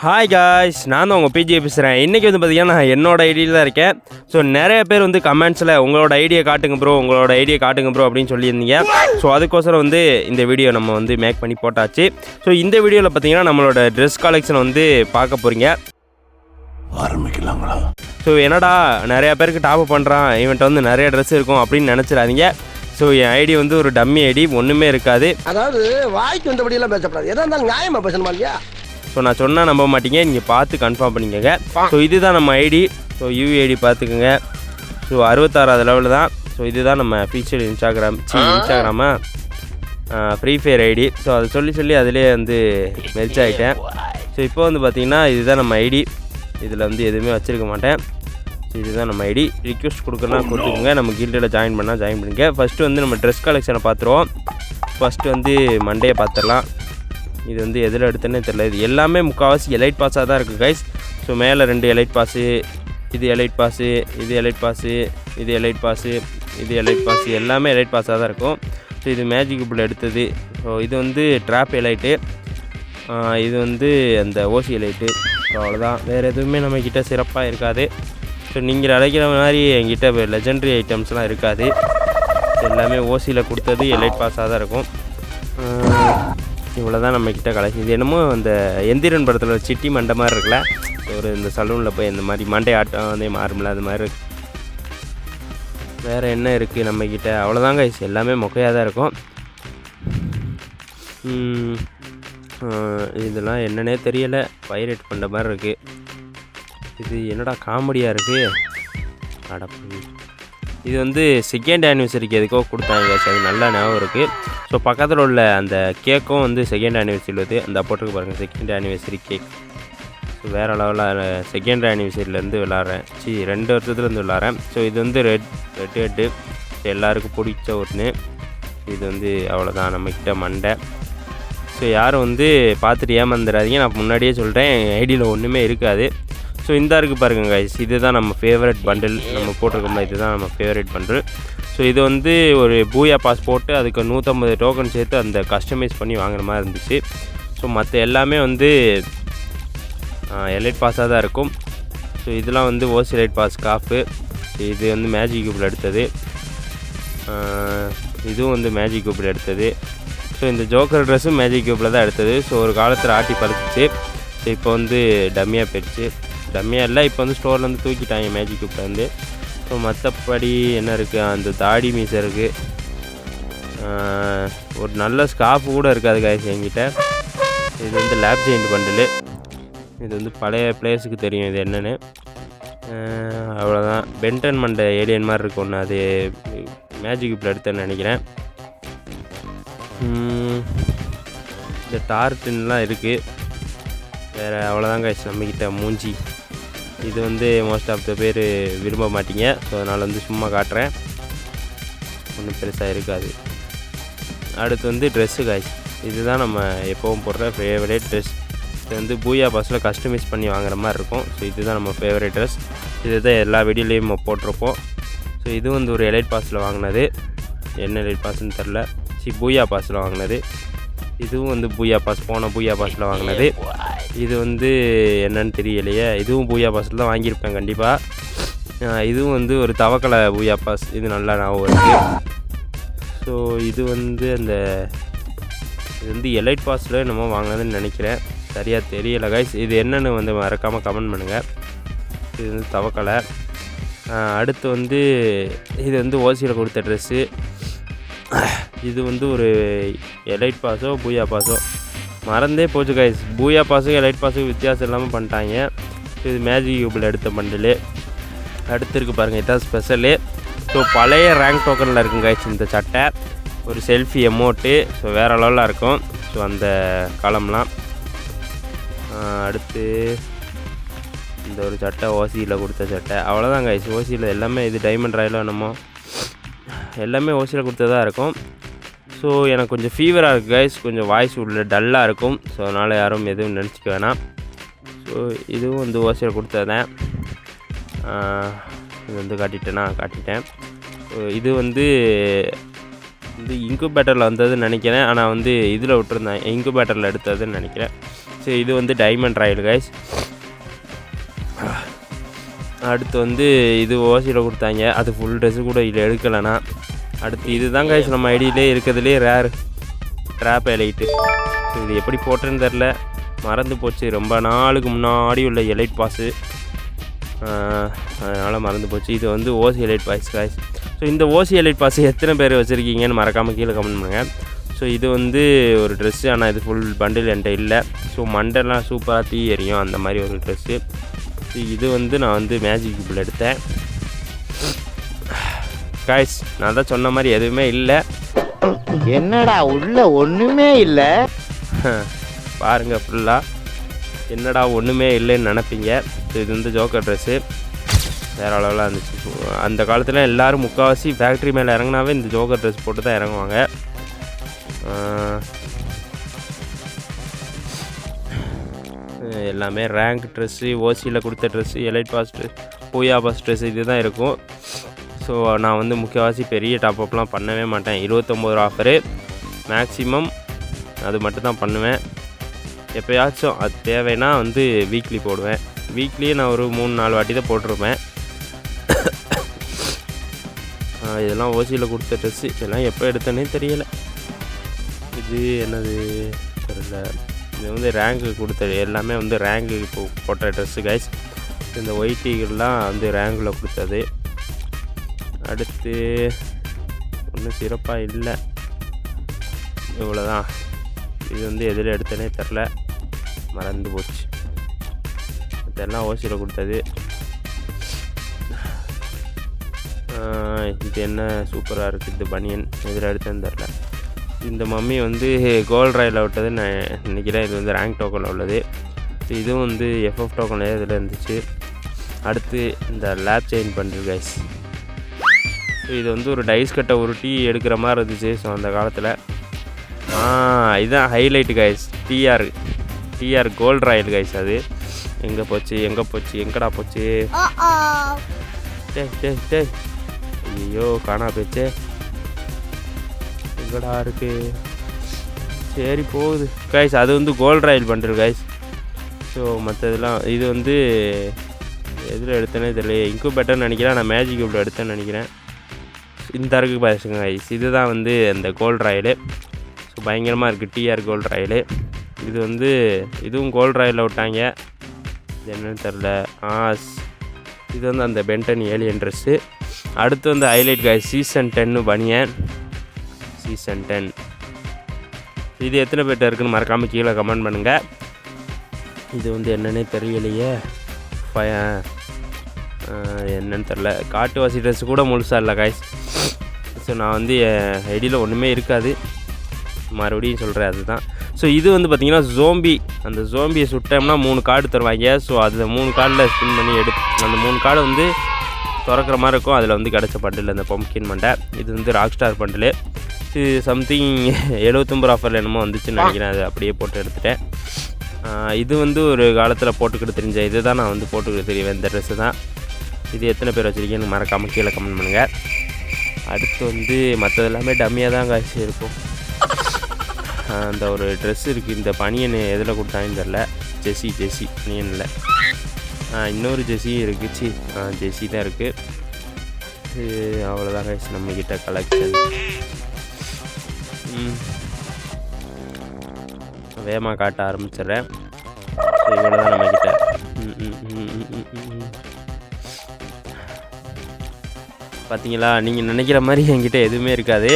Hi guys நான் தான் உங்கள் பிஜி பேசுகிறேன் இன்றைக்கி வந்து பார்த்தீங்கன்னா நான் என்னோட ஐடியில் தான் இருக்கேன். ஸோ நிறைய பேர் வந்து கமெண்ட்ஸில் உங்களோட ஐடியை காட்டுங்க ப்ரோ உங்களோட ஐடியை காட்டுங்க ப்ரோ அப்படின்னு சொல்லியிருந்தீங்க. ஸோ அதுக்கோசரம் வந்து இந்த வீடியோ நம்ம வந்து மேக் பண்ணி போட்டாச்சு. ஸோ இந்த வீடியோவில் பார்த்தீங்கன்னா நம்மளோட ட்ரெஸ் கலெக்ஷன் வந்து பார்க்க போகிறீங்க ஆரம்பிக்கலாங்களா ஸோ என்னடா நிறையா பேருக்கு டாப் பண்ணுறான் இவன்ட்ட வந்து நிறைய ட்ரெஸ் இருக்கும் அப்படின்னு நினச்சிடாதீங்க. ஸோ என் ஐடி வந்து ஒரு டம்மி ஐடி ஒன்றுமே இருக்காது. அதாவது வாய்க்கு வந்தபடியெல்லாம் பேசக்கூடாது எதா இருந்தாலும் நியாயமா பேசணுமா இல்லையா? ஸோ நான் சொன்னால் நம்ப மாட்டீங்க. நீங்கள் பார்த்து கன்ஃபார்ம் பண்ணிக்கோங்க. ஸோ இதுதான் நம்ம ஐடி ஸோ யூவி ஐடி பார்த்துக்குங்க. ஸோ அறுபத்தாறாவது லெவலில் தான். ஸோ இதுதான் நம்ம ஃபீச்சர் இன்ஸ்டாகிராம் சி இன்ஸ்டாகிராமா ஃப்ரீ ஃபயர் ஐடி ஸோ அதை சொல்லி சொல்லி அதிலே வந்து மெர்ச் ஆகிட்டேன் ஸோ இப்போ வந்து பார்த்தீங்கன்னா இதுதான் நம்ம ஐடி இதில் வந்து எதுவுமே வச்சுருக்க மாட்டேன். ஸோ இதுதான் நம்ம ஐடி ரிக்வெஸ்ட் கொடுக்குறனா கொடுத்துக்கோங்க. நம்ம கில்டில் ஜாயின் பண்ணால் ஜாயின் பண்ணுங்க ஃபஸ்ட்டு வந்து நம்ம ட்ரெஸ் கலெக்ஷனை பார்த்துருவோம். ஃபஸ்ட்டு வந்து மண்டே பார்த்துடலாம். இது வந்து எதில் எடுத்தேன்னே தெரியல. இது எல்லாமே முக்கால்வாசி எலைட் பாஸாக தான் இருக்குது கைஸ் ஸோ மேலே ரெண்டு எலைட் பாஸு இது எலைட் பாஸு இது எலைட் பாஸு இது எலைட் பாஸு இது எலைட் பாஸு எல்லாமே எலைட் பாஸாக தான் இருக்கும். ஸோ இது மேஜிக் புல் எடுத்தது. ஸோ இது வந்து ட்ராப் எலைட்டு இது வந்து அந்த ஓசி எலைட்டு ஸோ அவ்வளோதான் வேறு எதுவுமே நம்மக்கிட்ட சிறப்பாக இருக்காது. ஸோ நீங்கள் அழைக்கிற மாதிரி என்கிட்ட லெஜெண்டரி ஐட்டம்ஸ்லாம் இருக்காது. எல்லாமே ஓசியில் கொடுத்தது எலைட் பாஸாக தான் இருக்கும். இவ்வளோ தான் நம்மக்கிட்ட கலெக்ஷன். இது என்னமோ அந்த எந்திரன் படத்தில் சிட்டி மண்டை மாதிரி இருக்குல்ல? ஒரு இந்த சலூனில் போய் இந்த மாதிரி மண்டை ஆட்டம் வந்து மாறும்ல அது மாதிரி இருக்கு. வேறு என்ன இருக்குது நம்மக்கிட்ட அவ்வளோதாங்க எல்லாமே மொக்கையாக தான் இருக்கும் இதெல்லாம் என்னன்னே தெரியலை. பைரேட் பண்ணுற மாதிரி இருக்குது இது என்னடா காமெடியாக இருக்குது அடப்பு இது வந்து செகண்ட் ஆனிவர்சரிக்கு எதுக்கோ கொடுத்தாங்க guys. அது நல்லா ஞாபகம் இருக்குது ஸோ பக்கத்தில் உள்ள அந்த கேக்கும் வந்து செகண்ட் ஆனிவர்சரி வருது. அந்த போட்டுக்கு பாருங்கள் செகண்ட் ஆனிவர்சரி கேக் ஸோ வேறு லெவலில் செகண்ட் ஆனிவர்சரியிலேருந்து விளாட்றேன். சி ரெண்டு வருஷத்துலேருந்து விளாட்றேன். ஸோ இது வந்து ரெட் ரெட் ஹெட்டு எல்லாருக்கும் பிடிச்ச ஒன்று இது வந்து அவ்வளோதான் நம்மக்கிட்ட மண்டை. ஸோ யாரும் வந்து பார்த்துட்டு ஏமாந்துடாதீங்க. நான் முன்னாடியே சொல்கிறேன் ஐடியில் ஒன்றுமே இருக்காது. ஸோ இந்த இருக்குது பாருங்க கைஸ் இதுதான் நம்ம ஃபேவரட் பண்டில் நம்ம போட்டிருக்கோம்ல இதுதான் நம்ம ஃபேவரட் பண்டில் ஸோ இது வந்து ஒரு பூயா பாஸ் போட்டு அதுக்கு நூற்றம்பது டோக்கன் சேர்த்து அந்த கஸ்டமைஸ் பண்ணி வாங்குற மாதிரி இருந்துச்சு. ஸோ மற்ற எல்லாமே வந்து எலைட் பாஸாக தான் இருக்கும். ஸோ இதெல்லாம் வந்து ஓசி லைட் பாஸ் காஃபு இது வந்து மேஜிக் கியூப்பில் எடுத்தது. இதுவும் வந்து மேஜிக் கியூப்பில் எடுத்தது. ஸோ இந்த ஜோக்கர் ட்ரெஸ்ஸும் மேஜிக் கியூப்பில் தான் எடுத்தது. ஸோ ஒரு காலத்தில் ஆட்டி பறிச்சிச்சு. ஸோ இப்போ வந்து டம்மியாக போயிடுச்சு. டம்மியாக இல்லை இப்போ வந்து ஸ்டோர்லேருந்து தூக்கிட்டாங்க மேஜிக் கியூப்பில் வந்து மற்றபடி என்ன இருக்குது அந்த தாடி மீசை இருக்குது ஒரு நல்ல ஸ்கார்ஃப் கூட இருக்காது காய்ச்சி என்கிட்ட. இது வந்து லேப் ஜெயிண்ட் பண்டில் இது வந்து பழைய பிளேஸுக்கு தெரியும் இது என்னென்னு. அவ்வளோதான் பென்டன் மண்டை ஏலியன் மாதிரி இருக்கும் ஒன்று அது மேஜிக் இப்போ எடுத்தேன்னு நினைக்கிறேன். இந்த டார்டின்லாம் இருக்குது வேறு அவ்வளோதான் காய்ச்சி நம்மக்கிட்ட மூஞ்சி. இது வந்து மோஸ்ட் ஆஃப் த பேர் விரும்ப மாட்டீங்க. ஸோ அதனால் வந்து சும்மா காட்டுறேன். ஒன்றும் பெருசாக இருக்காது. அடுத்து வந்து ட்ரெஸ்ஸு காய் இதுதான் நம்ம எப்போவும் போடுற ஃபேவரேட் ட்ரெஸ் இது வந்து பூயா பாஸில் கஸ்டமைஸ் பண்ணி வாங்குற மாதிரி இருக்கும். ஸோ இதுதான் நம்ம ஃபேவரேட் ட்ரெஸ் இது தான் எல்லா வீடியோலையும் நம்ம போட்டிருப்போம். ஸோ இது வந்து ஒரு எலைட் பாஸில் வாங்கினது. என்ன எலைட் பாஸ்ன்னு தெரில சி பூயா பாஸில் வாங்கினது. இதுவும் வந்து பூயா பாஸ் போன பூயா பாஸில் வாங்கினது. இது வந்து என்னன்னு தெரியலையே. இதுவும் பூயா பாஸில் தான் வாங்கியிருப்பேன் கண்டிப்பாக இதுவும் வந்து ஒரு தவக்கலை பூயா பாஸ் இது நல்லா ஞாபகம் இருக்குது ஸோ இது வந்து அந்த இது வந்து எலைட் பாஸில் நம்ம வாங்கினதுன்னு நினைக்கிறேன். சரியாக தெரியலை கைஸ் இது என்னென்னு வந்து மறக்காமல் கமெண்ட் பண்ணுங்கள் இது வந்து தவக்கலை. அடுத்து வந்து இது வந்து ஓசியில் கொடுத்த ட்ரெஸ்ஸு இது வந்து ஒரு எலைட் பாஸோ பூயா பாஸோ. மறந்தே போச்சு கைஸ் பூயா பாஸுக்கும் எலைட் பாஸுக்கும் வித்தியாசம் இல்லாமல் பண்ணிட்டாங்க. இது மேஜிக் யூபிள் எடுத்த பண்டில் அடுத்து இருக்குது பாருங்கள் இதான் ஸ்பெஷலு ஸோ பழைய ரேங்க் டோக்கனில் இருக்குங்க கைஸ் இந்த சட்டை. ஒரு செல்ஃபி எமோட்டு ஸோ வேறு லெவலில் இருக்கும். ஸோ அந்த காலம்லாம் அடுத்து இந்த ஒரு சட்டை ஓசியில் கொடுத்த சட்டை. அவ்வளோதான் கைஸ் ஓசியில் எல்லாமே இது டைமண்ட் ராயிலோ என்னமோ. எல்லாமே ஓசியில் கொடுத்ததாக இருக்கும். ஸோ எனக்கு கொஞ்சம் ஃபீவராக இருக்குது கைஸ் கொஞ்சம் வாய்ஸ் உள்ள டல்லாக இருக்கும். ஸோ அதனால் யாரும் எதுவும் நினச்சிக்க வேணாம். ஸோ இதுவும் வந்து ஓசியில் கொடுத்ததேன். இது வந்து காட்டிட்டேனா காட்டிட்டேன். ஸோ இது வந்து வந்து இன்குபேட்டரில் வந்ததுன்னு நினைக்கிறேன். ஆனால் வந்து இதில் விட்டுருந்தேன். இன்குபேட்டரில் எடுத்ததுன்னு நினைக்கிறேன். ஸோ இது வந்து டைமண்ட் ராயல் கைஸ் அடுத்து வந்து இது ஓசியில் கொடுத்தாங்க. அது ஃபுல் ட்ரெஸ்ஸு கூட இதில் எடுக்கலைன்னா அடுத்து இதுதான் கைஸ் நம்ம ஐடியிலே இருக்கிறதுலே ரேர் ட்ராப் எலைட்டு இது எப்படி போட்டேன்னு தெரில மறந்து போச்சு. ரொம்ப நாளுக்கு முன்னாடி உள்ள எலைட் பாஸு அதனால் மறந்து போச்சு. இது வந்து OC elite pass guys so இந்த ஓசி எலைட் பாஸ் எத்தனை பேர் வச்சுருக்கீங்கன்னு மறக்காமல் கீழே கமெண்ட் பண்ணுங்கள் ஸோ இது வந்து ஒரு ட்ரெஸ்ஸு ஆனால் இது ஃபுல் பண்டில் என்கிட்ட இல்லை. ஸோ மண்டெல்லாம் சூப்பராக தீ எரியும் அந்த மாதிரி ஒரு ட்ரெஸ்ஸு இது வந்து நான் வந்து மேஜிக் கியூப்பில் எடுத்தேன். காய்ஸ் நான் தான் சொன்ன மாதிரி எதுவுமே இல்லை. என்னடா உள்ள ஒண்ணுமே இல்ல? பாருங்கள் ஃபுல்லாக என்னடா ஒன்றுமே இல்லைன்னு நினைப்பீங்க. இது வந்து ஜோக்கர் ட்ரெஸ்ஸு வேறு அளவில் இருந்துச்சு. அந்த காலத்தில் எல்லோரும் முக்கால்வாசி ஃபேக்ட்ரி மேலே இறங்குனாவே இந்த ஜோக்கர் ட்ரெஸ் போட்டு தான் இறங்குவாங்க. எல்லாமே ரேங்க் ட்ரெஸ்ஸு ஓசியில் கொடுத்த dress elite pass dress booyah pass dress இது தான் இருக்கும். ஸோ நான் வந்து முக்கியவாசி பெரிய டாப்அப்லாம் பண்ணவே மாட்டேன். இருபத்தொம்போது ஆஃபரு மேக்ஸிமம் அது மட்டும் தான் பண்ணுவேன். எப்போயாச்சும் அது தேவைன்னா வந்து வீக்லி போடுவேன். வீக்லியே நான் ஒரு மூணு நாலு வாட்டி தான் போட்டிருப்பேன். இதெல்லாம் ஓசியில் கொடுத்த ட்ரெஸ்ஸு இதெல்லாம் எப்போ எடுத்தேனே தெரியலை. இது என்னது? தெரியல. இது வந்து ரேங்க்கு கொடுத்த எல்லாமே வந்து ரேங்க்கு இப்போ போட்ட ட்ரெஸ்ஸு கைஸ் இந்த ஒயிட்டிகள்லாம் வந்து ரேங்கில் கொடுத்தது. அடுத்து ஒன்றும் சிறப்பாக இல்லை. இவ்வளோதான் இது வந்து எதில் எடுத்தனே தெரில. மறந்து போச்சு. இதெல்லாம் ஓசியில் கொடுத்தது. இது என்ன சூப்பராக இருக்குது இது பனியன். இதில் எடுத்தேன்னு தெரில. இந்த மம்மி வந்து கோல்ட் ராயில் விட்டது நான் நினைக்கிறேன். இது வந்து ரேங்க் டோக்கனில் உள்ளது. இதுவும் வந்து எஃப்எஃப் டோக்கன் இதில் இருந்துச்சு. அடுத்து இந்த லேப் செயின் பண்ணுறது கைஸ் இது வந்து ஒரு டைஸ் கட்டை உருட்டி எடுக்கிற மாதிரி இருந்துச்சு. ஸோ அந்த காலத்தில். இதுதான் highlight guys TR TR gold royal guys அது. எங்கே போச்சு எங்கே போச்சு எங்கடா போச்சு? டே டே டே ஐயோ காணா போச்சே. எங்கடா இருக்கு? சரி போகுது. கைஸ் அது வந்து கோல்ட் ராயல் பண்ணுறது கைஸ் ஸோ மற்றதெல்லாம் இது வந்து எதில் எடுத்தேனே தெரியல இன்குபேட்டர்னு நினைக்கிறேன். நான் மேஜிக் கியூப்பில் எடுத்தேன்னு நினைக்கிறேன். இந்த இருக்கு பாருங்க கைஸ் இதுதான் வந்து அந்த கோல்ட் ராயலு. ஸோ பயங்கரமாக இருக்குது டிஆர் கோல்ட் ராயலு. இது வந்து இதுவும் கோல்ட் ராயலில் விட்டாங்க. இது என்னன்னு தெரில ஆஸ். இது வந்து அந்த பென்டன் ஏலியன் ட்ரெஸ்ஸு அடுத்து வந்து ஹைலைட் காய் சீசன் டென்னு பனியன். சீசன் டென் இது எத்தனை பேர்ட்ட இருக்குன்னு மறக்காமல் கீழே கமெண்ட் பண்ணுங்கள் இது வந்து என்னன்னே தெரியலையே. பய என்னன்னு தெரில காட்டுவாசி ட்ரெஸ் கூட முழுசாக இல்லை காய்ஸ் ஸோ நான் வந்து என் ஐடியில் ஒன்றுமே இருக்காது. மறுபடியும் சொல்கிறேன் அதுதான். ஸோ இது வந்து பார்த்திங்கன்னா ஜோம்பி அந்த ஜோம்பியை சுட்டோம்னா மூணு கார்டு தருவாங்க. ஸோ அதில் மூணு கார்டில் ஸ்பின் பண்ணி எடு அந்த மூணு கார்டு வந்து திறக்கிற மாதிரி இருக்கும். அதில் வந்து கிடச்ச பண்டில் அந்த பம்கின் மண்டை. இது வந்து ராக் ஸ்டார் பண்டில் இது சம்திங் எழுபத்தொம்பது ஆஃபரில் என்னமோ வந்துச்சுன்னு நினைக்கிறேன். அது அப்படியே போட்டு எடுத்துட்டேன். இது வந்து ஒரு காலத்தில் போட்டுக்கிட்டு தெரிஞ்ச இது தான் நான் வந்து போட்டுக்கிட்டு தெரியவேன் இந்த ட்ரெஸ்ஸு தான். இது எத்தனை பேர் வச்சுருக்கீங்கன்னு மறக்காமல் கீழே கமெண்ட் பண்ணுங்கள் அடுத்து வந்து மற்றது எல்லாமே டம்மியாக தான் காய்ச்சி இருக்கும். அந்த ஒரு ட்ரெஸ் இருக்குது இந்த பனியன் எதில் கொடுத்தாங்கன்னு தெரில ஜெஸி ஜெஸி பனியனில் இன்னொரு ஜெஸியும் இருக்குது சி ஜெஸி தான் இருக்குது அவ்வளோதான் கைஸ் நம்மக்கிட்ட கலெக்ஷன் வேகமாக காட்ட ஆரம்பிச்சிடுறேன். இவ்வளோ தான் நம்மக்கிட்ட ம், ம், ம், ம், ம். பார்த்தீங்களா நீங்கள் நினைக்கிற மாதிரி என்கிட்ட எதுவுமே இருக்காது.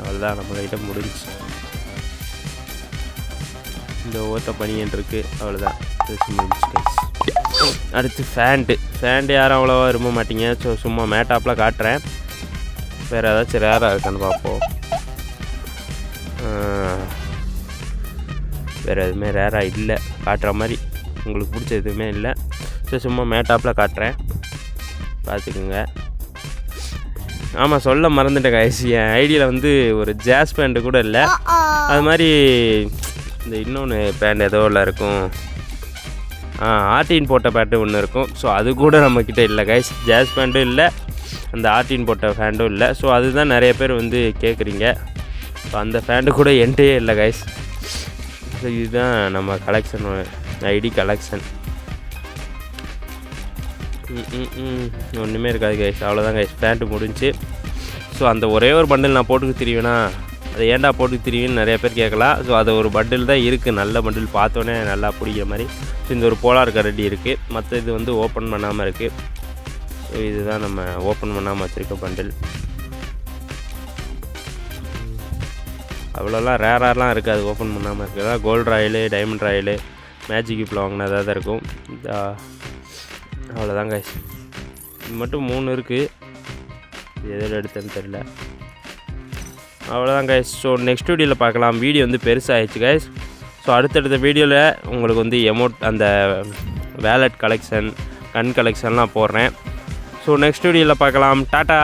அவ்வளோதான் நம்மள்கிட்ட முடிஞ்சுச்சு. இந்த ஓத்த பனியன் இருக்குது அவ்வளோதான் அடுத்து ஃபேண்ட்டு ஃபேண்ட்டு யாரும் அவ்வளோவா விரும்ப மாட்டீங்க. ஸோ சும்மா மேட்டாப்பில் காட்டுறேன். வேறு ஏதாச்சும் ரேராக இருக்கான்னு பார்ப்போம். வேறு எதுவுமே ரேராக இல்லை. காட்டுற மாதிரி உங்களுக்கு பிடிச்ச எதுவுமே இல்லை. ஸோ சும்மா மேட்டாப்பில் காட்டுறேன். பார்த்துக்குங்க ஆமாம் சொல்ல மறந்துட்டேன் guys என் ஐடியில் வந்து ஒரு ஜாஸ் பேண்ட்டு கூட இல்லை. அது மாதிரி இந்த இன்னொன்று பேண்ட் ஏதோ இல்லை இருக்கும். ஆர்டின் போட்ட பேண்ட்டு ஒன்று இருக்கும். ஸோ அது கூட நம்மக்கிட்ட இல்லை கைஸ் ஜாஸ் பேண்ட்டும் இல்லை. அந்த ஆர்டின் போட்ட ஃபேண்டும் இல்லை. ஸோ அதுதான் நிறைய பேர் வந்து கேட்குறீங்க ஸோ அந்த ஃபேண்டு கூட என்கிட்டயே இல்லை கைஸ் ஸோ இதுதான் நம்ம கலெக்ஷன் ஐடி கலெக்ஷன் ஒன்றுமே இருக்காது கைஸ் அவ்வளோதான் கைஸ் பேண்ட்டு முடிஞ்சு. ஸோ அந்த ஒரே ஒரு பண்டில் நான் போட்டுக்கு திரிவேனா அதை ஏன்டா போட்டுக்க திரிவேன்னு நிறைய பேர் கேட்கலாம். ஸோ அது ஒரு பண்டில் தான் இருக்குது நல்ல பண்டில் பார்த்தோன்னே நல்லா பிடிக்கிற மாதிரி. ஸோ இந்த ஒரு போலார் கரடி இருக்குது மற்ற இது வந்து ஓப்பன் பண்ணாமல் இருக்குது ஸோ இதுதான் நம்ம ஓப்பன் பண்ணாமல் வச்சுருக்க பண்டில் அவ்வளோலாம் ரேராலாம் இருக்காது ஓப்பன் பண்ணாமல் இருக்கிறதா gold royal diamond royal magic கிப்பில் வாங்கினதாக தான் இருக்கும். அவ்வளோதான் கைஸ் இது மட்டும் மூணு இருக்குது எதில் எடுத்தேன்னு தெரில அவ்வளோதான் கைஸ் ஸோ நெக்ஸ்ட் வீடியோவில் பார்க்கலாம். வீடியோ வந்து பெருசாகிடுச்சு கைஸ் ஸோ அடுத்தடுத்த வீடியோவில் உங்களுக்கு வந்து எமௌண்ட் அந்த வேலட் கலெக்ஷன் கன் கலெக்ஷன்லாம் போடுறேன். ஸோ நெக்ஸ்ட் வீடியோவில் பார்க்கலாம். டாட்டா